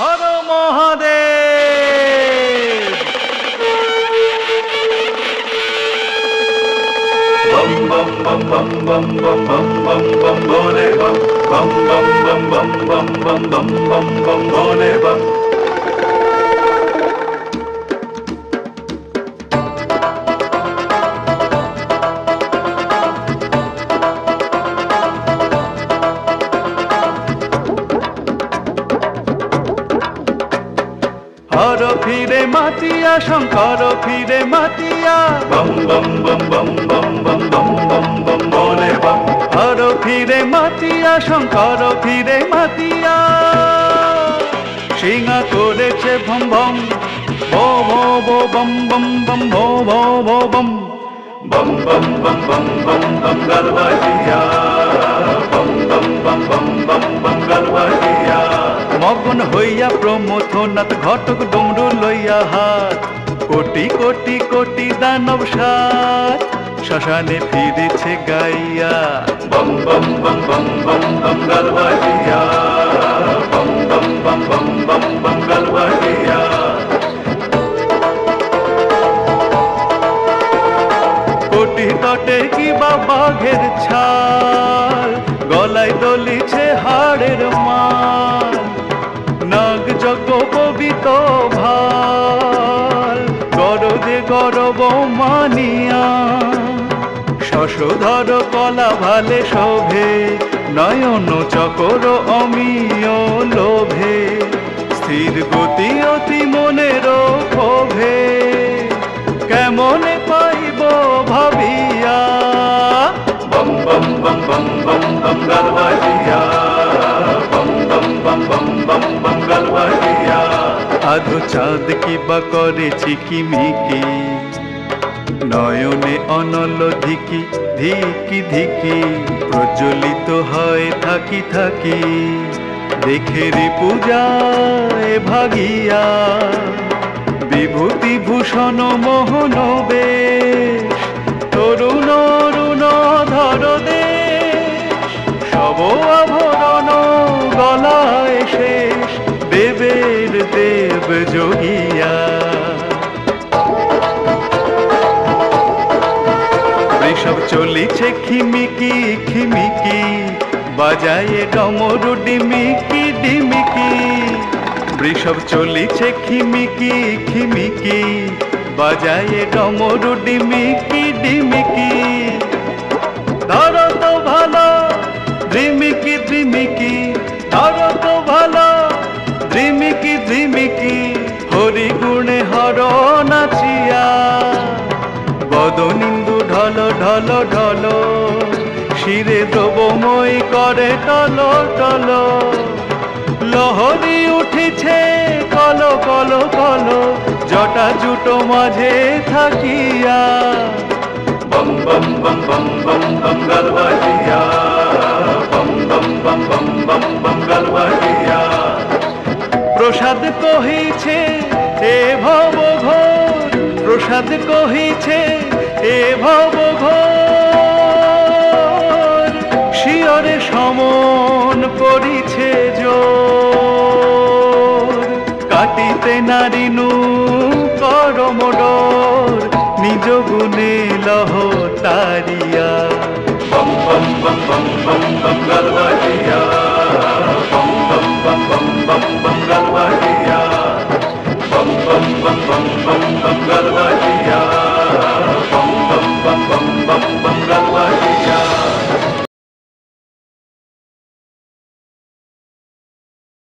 হর Mahadev bole bum bum bum bum bum bum bum bum bum bum bole bum হর ফিরে মাতিয়া শঙ্কর ফিরে মাতিয়া bum bum bum bum bum bum bum bum bum bole bum হর ফিরে মাতিয়া শঙ্কর ফিরে মাতিয়া সিংহা করেছে ভম ভম ভো ভো ভো বম বম বম ভো ভো ভো বম bum bum bum bum bum galvajia bum bum bum bum bum bum galvajia মগন হইয়া প্রমথনাথ ঘটক ডমরু লইয়া হাত কোটি কোটি কোটি দানব সাত শ্মশানে ফিরেছে গাইয়া বম বম বম বম বম galvajia bum bum bum bum bum bum galvajia কোটি তটে কি বা বাঘের ছাল গলায় দলিছে হাড়ের মাল যজ্ঞ পবিত ভালো। গরদে গরব মানিয়া, শশধর কলা ভালে শোভে, নয়ন চকর অমিয় লোভে, স্থির গতি অতি মনের ক্ষোভে। কেমনে পাইব ভাবিয়া? বম বম বম বম বম বম গর্বিয়া বম বম বম বম বম বম আধো চাঁদ কি বা করেছি কিমিকি নয়নে অনল ধিকি ধিকি ধিকি, প্রজ্বলিত হয় থাকি থাকি। দেখে রে পূজায় ভাগিয়া, বিভূতি ভূষণ মোহন বেশ। তরুণ অরুণ ধর দেশ, সব আভরণ দেবের দেব যোগিয়া বৃষভ চলিছে খিমিকি খিমিকি বাজায়ে ডমরু ডিমিকি ডিমিকি বৃষভ চলিছে খিমিকি খিমিকি বাজায়ে ডমরু ডিমিকি ডিমিকি ধরো তো ভালো দ্রিমিকি দ্রিমিকি দ্রিমিকি হরি গুণে হর নাচিয়া বদনিন্দু ঢল ঢল ঢল শিরে দ্রবময় করে টল টল লহরি উঠেছে কল কল কল জটা জুটো মাঝে থাকিয়া bum bum bum bum bum bum galvajia bum bum bum bum bum bum galvajia প্রসাদ কহিছে, এ ভব ঘোর প্রসাদ কহিছে, এ ভব ঘোর শিয়রে সমন করিছে জোর। কাটিতে নারিনু করমডোর নিজ গুণে লহ তারিয়া। bum bum bum bum bum bum galvajia bum bum bum